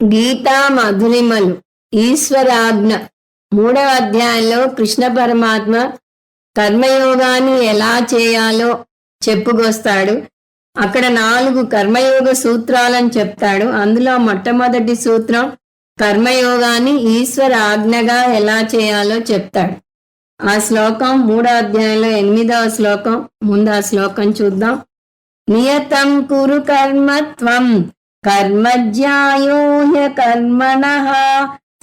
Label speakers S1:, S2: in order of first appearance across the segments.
S1: గీతా మధురిమలు ఈశ్వరాజ్ఞ. మూడవ అధ్యాయంలో కృష్ణ పరమాత్మ కర్మయోగాన్ని ఎలా చేయాలో చెప్పుకొస్తాడు. అక్కడ నాలుగు కర్మయోగ సూత్రాలను చెప్తాడు. అందులో మొట్టమొదటి సూత్రం కర్మయోగాన్ని ఈశ్వర ఆజ్ఞగా ఎలా చేయాలో చెప్తాడు. ఆ శ్లోకం మూడో అధ్యాయంలో ఎనిమిదవ శ్లోకం ముందు ఆ శ్లోకం చూద్దాం. నియతం కురు కర్మత్వం కర్మజ్యాయో కర్మణ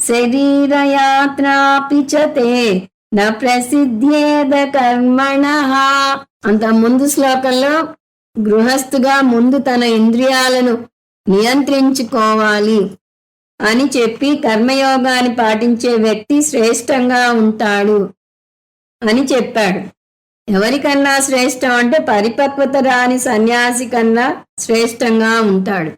S1: శరీరయాత్రాపి చ నా ప్రసిద్ధేద కర్మణ అంత ముందు శ్లోకంలో గృహస్థుగా ముందు తన ఇంద్రియాలను నియంత్రించుకోవాలి అని చెప్పి కర్మయోగాన్ని పాటించే వ్యక్తి శ్రేష్టంగా ఉంటాడు అని చెప్పాడు. ఎవరికన్నా శ్రేష్టం అంటే పరిపక్వత రాని సన్యాసి కన్నా శ్రేష్టంగా ఉంటాడు.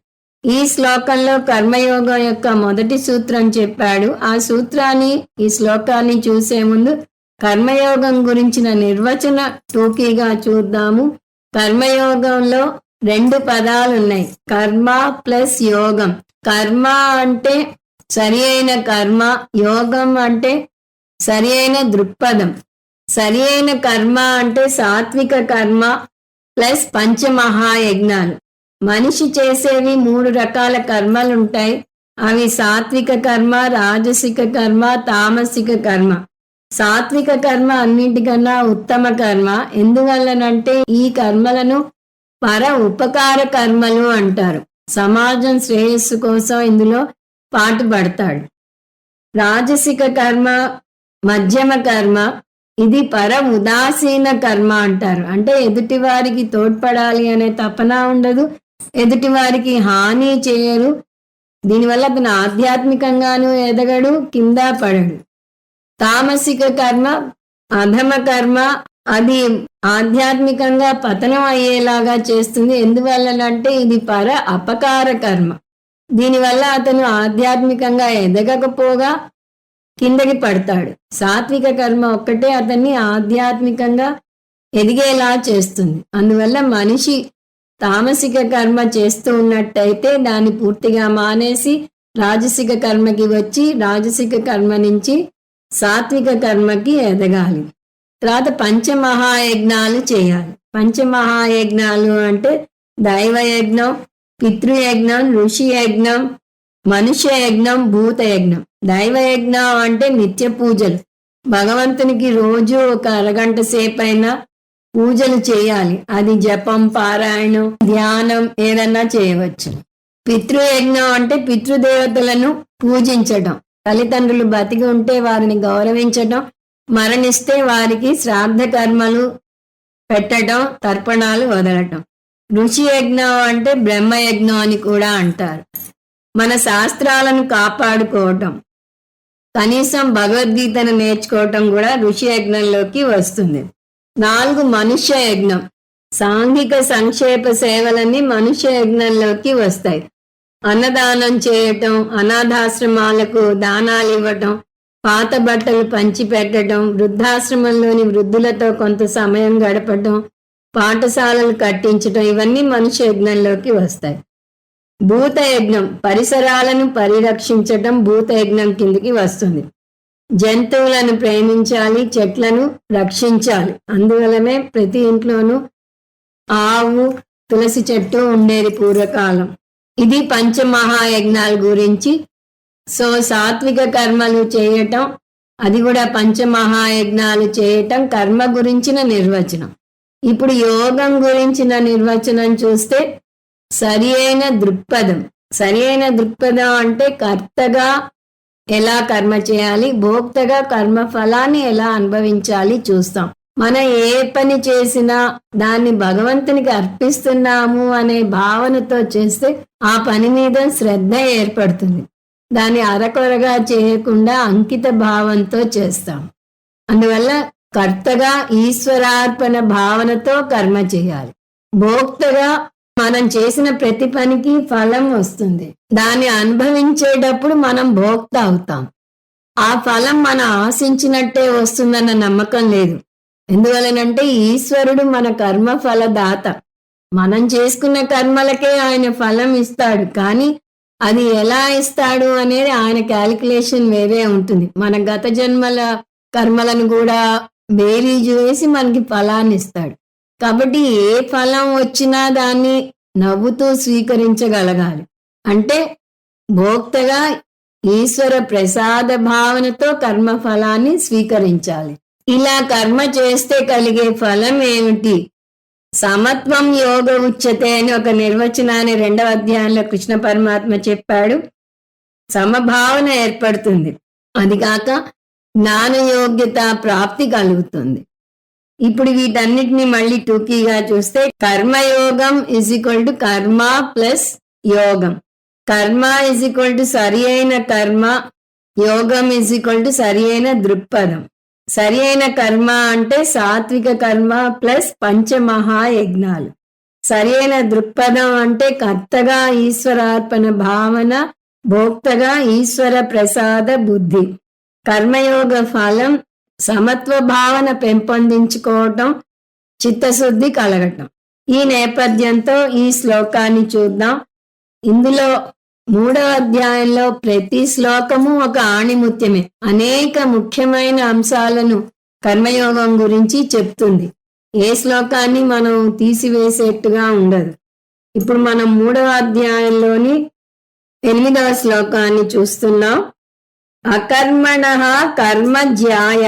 S1: ఈ శ్లోకంలో కర్మయోగం యొక్క మొదటి సూత్రం చెప్పాడు. ఆ సూత్రాన్ని ఈ శ్లోకాన్ని చూసే ముందు కర్మయోగం గురించిన నిర్వచన టూకీగా చూద్దాము. కర్మయోగంలో రెండు పదాలు ఉన్నాయి. కర్మ ప్లస్ యోగం. కర్మ అంటే సరి అయిన కర్మ యోగం అంటే సరి అయిన దృక్పథం. సరి అయిన కర్మ అంటే సాత్విక కర్మ ప్లస్ పంచమహాయజ్ఞాలు. మనిషి చేసేవి మూడు రకాల కర్మలు ఉంటాయి అవి సాత్విక కర్మ రాజసిక కర్మ తామసిక కర్మ. సాత్విక కర్మ అన్నింటికన్నా ఉత్తమ కర్మ. ఎందువల్లనంటే ఈ కర్మలను పర ఉపకార కర్మలు అంటారు. సమాజం శ్రేయస్సు కోసం ఇందులో పాటుపడతాడు. రాజసిక కర్మ మధ్యమ కర్మ ఇది పర ఉదాసీన కర్మ అంటారు. అంటే ఎదుటి వారికి తోడ్పడాలి అనే తపన ఉండదు. ఎదుటి వారికి హాని చేయరు దీనివల్ల అతను ఆధ్యాత్మికంగాను ఎదగడు కింద పడడు. తామసిక కర్మ అధమ కర్మ అది ఆధ్యాత్మికంగా పతనం అయ్యేలాగా చేస్తుంది. ఎందువల్లనంటే ఇది పర అపకార కర్మ. దీనివల్ల అతను ఆధ్యాత్మికంగా ఎదగకపోగా కిందకి పడతాడు. సాత్విక కర్మ ఒక్కటే అతన్ని ఆధ్యాత్మికంగా ఎదిగేలా చేస్తుంది. అందువల్ల మనిషి తామసిక కర్మ చేస్తూ ఉన్నట్టయితే దాన్ని పూర్తిగా మానేసి రాజసిక కర్మకి వచ్చి రాజసిక కర్మ నుంచి సాత్విక కర్మకి ఎదగాలి. తర్వాత పంచమహాయజ్ఞాలు చేయాలి. పంచమహాయజ్ఞాలు అంటే దైవయజ్ఞం పితృయజ్ఞం ఋషి యజ్ఞం మనుష్య యజ్ఞం భూత యజ్ఞం దైవయజ్ఞం అంటే నిత్య పూజలు. భగవంతునికి రోజు ఒక అరగంట సేపైనా పూజలు చేయాలి. అది జపం పారాయణం ధ్యానం ఏదన్నా చేయవచ్చు. పితృయజ్ఞం అంటే పితృదేవతలను పూజించడం తల్లిదండ్రులు బతికి ఉంటే వారిని గౌరవించడం మరణిస్తే వారికి శ్రాద్ధ కర్మలు పెట్టడం తర్పణాలు వదలటం. ఋషి యజ్ఞం అంటే బ్రహ్మయజ్ఞం అని కూడా అంటారు. మన శాస్త్రాలను కాపాడుకోవటం. కనీసం భగవద్గీతను నేర్చుకోవటం కూడా ఋషి యజ్ఞంలోకి వస్తుంది. నాలుగు మనుష్య యజ్ఞం సాంఘిక సంక్షేప సేవలన్నీ మనుష్య యజ్ఞంలోకి వస్తాయి. అన్నదానం చేయటం అనాథాశ్రమాలకు దానాలు ఇవ్వటం పాత బట్టలు పంచిపెట్టడం వృద్ధాశ్రమంలోని వృద్ధులతో కొంత సమయం గడపటం పాఠశాలలు కట్టించటం ఇవన్నీ మనుష్య యజ్ఞంలోకి వస్తాయి. భూత యజ్ఞం పరిసరాలను పరిరక్షించటం భూత యజ్ఞం కిందికి వస్తుంది. జంతువులను ప్రేమించాలి చెట్లను రక్షించాలి. అందువలనే ప్రతి ఇంట్లోనూ ఆవు తులసి చెట్టు ఉండేది పూర్వకాలం. ఇది పంచమహాయజ్ఞాల గురించి. సో సాత్విక కర్మలు చేయటం అది కూడా పంచమహాయజ్ఞాలు చేయటం కర్మ గురించిన నిర్వచనం. ఇప్పుడు యోగం గురించిన నిర్వచనం చూస్తే సరి అయిన దృక్పథం. సరి అయిన దృక్పథం అంటే కర్తగా ఎలా కర్మ చేయాలి భోక్తగా కర్మ ఫలాన్ని ఎలా అనుభవించాలి చూస్తాం. మనం ఏ పని చేసినా దాన్ని భగవంతునికి అర్పిస్తున్నాము అనే భావనతో చేస్తే ఆ పని మీద శ్రద్ధ ఏర్పడుతుంది. దాన్ని అరకొరగా చేయకుండా అంకిత భావంతో చేస్తాం. అందువల్ల కర్తగా ఈశ్వరార్పణ భావనతో కర్మ చేయాలి. భోక్తగా మనం చేసిన ప్రతి పనికి ఫలం వస్తుంది. దాన్ని అనుభవించేటప్పుడు మనం భోక్త అవుతాం. ఆ ఫలం మనం ఆశించినట్టే వస్తుందన్న నమ్మకం లేదు. ఎందువలనంటే ఈశ్వరుడు మన కర్మ ఫలదాత. మనం చేసుకున్న కర్మలకే ఆయన ఫలం ఇస్తాడు. కానీ అది ఎలా ఇస్తాడు అనేది ఆయన క్యాలిక్యులేషన్ వేరే ఉంటుంది. మన గత జన్మల కర్మలను కూడా బేరీజు వేసి మనకి ఫలాన్ని ఇస్తాడు. కాబట్టి ఏ ఫలం వచ్చినా దాన్ని నవ్వుతూ స్వీకరించగలగాలి. అంటే భోక్తగా ఈశ్వర ప్రసాద భావనతో కర్మ ఫలాన్ని స్వీకరించాలి. ఇలా కర్మ చేస్తే కలిగే ఫలం ఏమిటి? సమత్వం యోగ ఉచ్యతే అని ఒక నిర్వచనాన్ని రెండవ అధ్యాయంలో కృష్ణ పరమాత్మ చెప్పాడు. సమభావన ఏర్పడుతుంది. అది కాక జ్ఞాన యోగ్యత ప్రాప్తి కలుగుతుంది. ఇప్పుడు వీటన్నిటిని మళ్ళీ టూకీగా చూస్తే కర్మయోగం is equal to karma plus యోగం. కర్మ ఇజ్ ఈక్వల్ టు సరి అయిన కర్మ యోగం ఇజ్ ఈక్వల్ టు సరి అయిన దృక్పథం. సరి అయిన కర్మ అంటే సాత్విక కర్మ ప్లస్ పంచమహాయజ్ఞాలు సరి అయిన దృక్పథం అంటే కర్తగా ఈశ్వరార్పణ భావన భోక్తగా ఈశ్వర ప్రసాద బుద్ధి. కర్మయోగ ఫలం సమత్వ భావన పెంపొందించుకోవటం చిత్తశుద్ధి కలగటం. ఈ నేపథ్యంతో ఈ శ్లోకాన్ని చూద్దాం. ఇందులో మూడవ అధ్యాయంలో ప్రతి శ్లోకము ఒక ఆణిముత్యమే. అనేక ముఖ్యమైన అంశాలను కర్మయోగం గురించి చెప్తుంది. ఏ శ్లోకాన్ని మనం తీసివేసేట్టుగా ఉండదు. ఇప్పుడు మనం మూడవ అధ్యాయంలోని ఎనిమిదవ శ్లోకాన్ని చూస్తున్నాం. అకర్మణ కర్మ జ్యాయ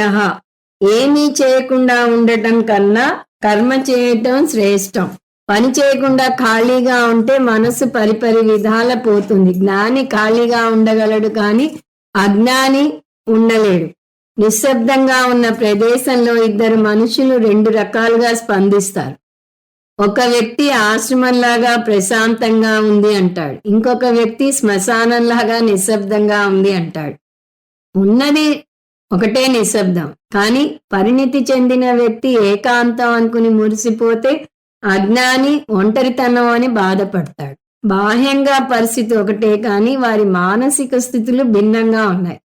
S1: ఏమీ చేయకుండా ఉండటం కన్నా కర్మ చేయటం శ్రేష్టం. పని చేయకుండా ఖాళీగా ఉంటే మనసు పరిపరి విధాల పోతుంది. జ్ఞాని ఖాళీగా ఉండగలడు కానీ అజ్ఞాని ఉండలేడు. నిశ్శబ్దంగా ఉన్న ప్రదేశంలో ఇద్దరు మనుషులు రెండు రకాలుగా స్పందిస్తారు. ఒక వ్యక్తి ఆశ్రమంలాగా ప్రశాంతంగా ఉంది అంటాడు. ఇంకొక వ్యక్తి శ్మశానంలాగా నిశ్శబ్దంగా ఉంది అంటాడు. ఉన్నది ఒకటే నిశ్శబ్దం. కానీ పరిణితి చెందిన వ్యక్తి ఏకాంతం అనుకుని మురిసిపోతే అజ్ఞాని ఒంటరితనం అని బాధపడతాడు. బాహ్యంగా పరిస్థితి ఒకటే కానీ వారి మానసిక స్థితులు భిన్నంగా ఉన్నాయి.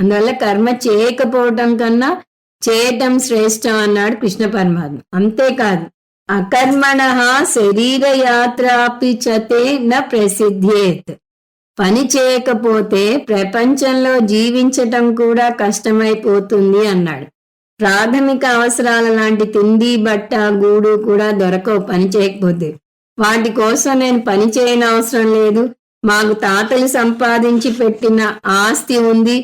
S1: అందువల్ల కర్మ చేయకపోవటం కన్నా చేయటం శ్రేష్టం అన్నాడు కృష్ణ పరమాత్మ. అంతేకాదు అకర్మణ శరీర యాత్రాపి చతే న ప్రసిద్ధేత్ పని చేయకపోతే ప్రపంచంలో జీవించటం కూడా కష్టమైపోతుంది అన్నాడు. ప్రాథమిక అవసరాల లాంటి తిండి బట్ట గూడు కూడా దొరకవు పని చేయకపోతే. వాటి కోసం నేను పని చేయని అవసరం లేదు. మాకు తాతలు సంపాదించి పెట్టిన ఆస్తి ఉంది.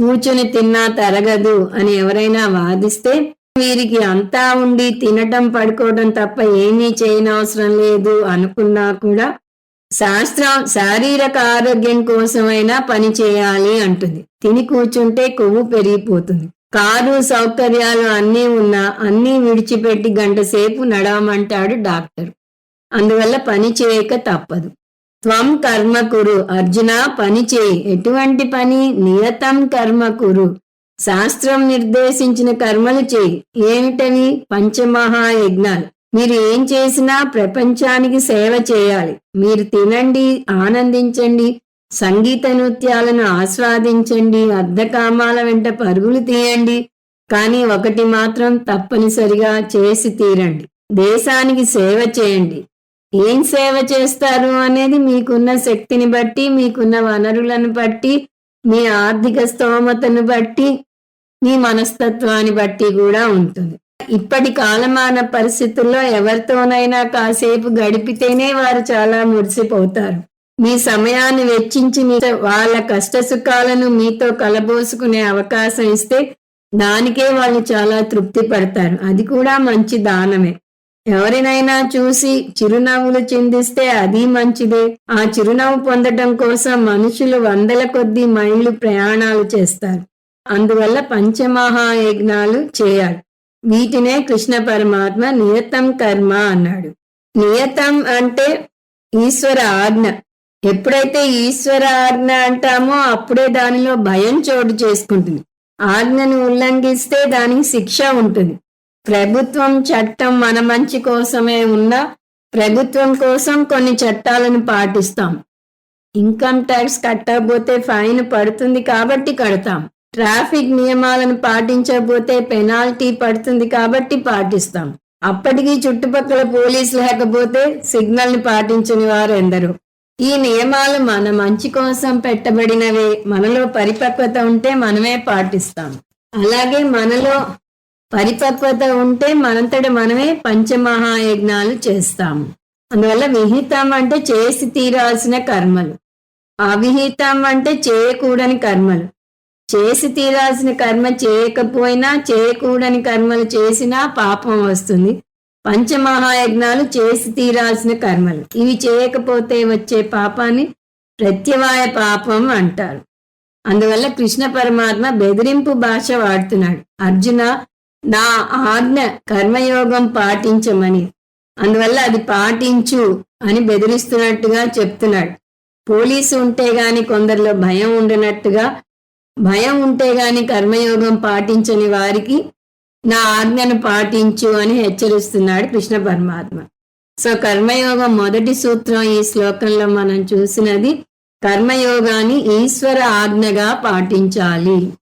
S1: కూర్చుని తిన్నా తరగదు అని ఎవరైనా వాదిస్తే వీరికి అంతా ఉండి తినటం పడుకోవడం తప్ప ఏమీ చేయనవసరం లేదు అనుకున్నా కూడా శాస్త్రం శారీరక ఆరోగ్యం కోసమైనా పని చేయాలి అంటుంది. తిని కూర్చుంటే కొవ్వు పెరిగిపోతుంది. కారు సౌకర్యాలు అన్నీ ఉన్నా అన్నీ విడిచిపెట్టి గంట సేపు నడవమంటాడు డాక్టర్. అందువల్ల పని చేయక తప్పదు. త్వం కర్మ కురు. అర్జున పని చేయి. ఎటువంటి పని? నియతం కర్మ కురు. శాస్త్రం నిర్దేశించిన కర్మలు చేయి. ఏమిటవి? పంచమహాయజ్ఞాలు. మీరు ఏం చేసినా ప్రపంచానికి సేవ చేయాలి. మీరు తినండి ఆనందించండి సంగీత నృత్యాలను ఆస్వాదించండి అర్ధకామాల వెంట పరుగులు తీయండి కానీ ఒకటి మాత్రం తప్పనిసరిగా చేసి తీరండి. దేశానికి సేవ చేయండి. ఏం సేవ చేస్తారు అనేది మీకున్న శక్తిని బట్టి మీకున్న వనరులను బట్టి మీ ఆర్థిక స్తోమతను బట్టి మీ మనస్తత్వాన్ని బట్టి కూడా ఉంటుంది. ఇప్పటి కాలమాన పరిస్థితుల్లో ఎవరితోనైనా కాసేపు గడిపితేనే వారు చాలా మురిసిపోతారు. మీ సమయాన్ని వెచ్చించి మీ వాళ్ళ కష్ట సుఖాలను మీతో కలబోసుకునే అవకాశం ఇస్తే దానికే వాళ్ళు చాలా తృప్తి పడతారు అది కూడా మంచి దానమే. ఎవరినైనా చూసి చిరునవ్వులు చిందిస్తే అది మంచిదే. ఆ చిరునవ్వు పొందటం కోసం మనుషులు వందల కొద్ది మైళ్ళు ప్రయాణాలు చేస్తారు. అందువల్ల పంచమహాయజ్ఞాలు చేయాలి. వీటినే కృష్ణ పరమాత్మ నియతం కర్మ అన్నాడు. నియతం అంటే ఈశ్వర ఆజ్ఞ. ఎప్పుడైతే ఈశ్వర ఆజ్ఞ అంటామో అప్పుడే దానిలో భయం చోటు చేసుకుంటుంది. ఆజ్ఞను ఉల్లంఘిస్తే దానికి శిక్ష ఉంటుంది. ప్రభుత్వం చట్టం మన మంచి కోసమే ఉన్నా ప్రభుత్వం కోసం కొన్ని చట్టాలను పాటిస్తాం. ఇన్కమ్ ట్యాక్స్ కట్టకపోతే ఫైన్ పడుతుంది కాబట్టి కడతాం. ట్రాఫిక్ నియమాలను పాటించకపోతే పెనాల్టీ పడుతుంది కాబట్టి పాటిస్తాం. అప్పటికి చుట్టుపక్కల పోలీసు లేకపోతే సిగ్నల్ని పాటించని వారు ఎందరు ఈ నియమాలు మన మంచి కోసం పెట్టబడినవే మనలో పరిపక్వత ఉంటే మనమే పాటిస్తాం. అలాగే మనలో పరిపక్వత ఉంటే మనంతటి మనమే పంచమహాయజ్ఞాలు చేస్తాము. అందువల్ల విహితం అంటే చేసి తీరాల్సిన కర్మలు. అవిహితం అంటే చేయకూడని కర్మలు. చేసి తీరాల్సిన కర్మ చేయకపోయినా చేయకూడని కర్మలు చేసినా పాపం వస్తుంది. పంచమహాయజ్ఞాలు చేసి తీరాల్సిన కర్మలు. ఇవి చేయకపోతే వచ్చే పాపాన్ని ప్రత్యవాయ పాపం అంటారు. అందువల్ల కృష్ణ పరమాత్మ బెదిరింపు భాష వాడుతున్నాడు. అర్జున నా ఆజ్ఞ కర్మయోగం పాటించమని. అందువల్ల అది పాటించు అని బెదిరిస్తున్నట్టుగా చెప్తున్నాడు. పోలీసు ఉంటే గాని కొందరిలో భయం ఉండనట్టుగా భయం ఉంటే గాని కర్మయోగం పాటించని వారికి నా ఆజ్ఞను పాటించు అని హెచ్చరిస్తున్నాడు కృష్ణ పరమాత్మ. సో కర్మయోగం మొదటి సూత్రం ఈ శ్లోకంలో మనం చూసినది కర్మయోగాన్ని ఈశ్వర ఆజ్ఞగా పాటించాలి.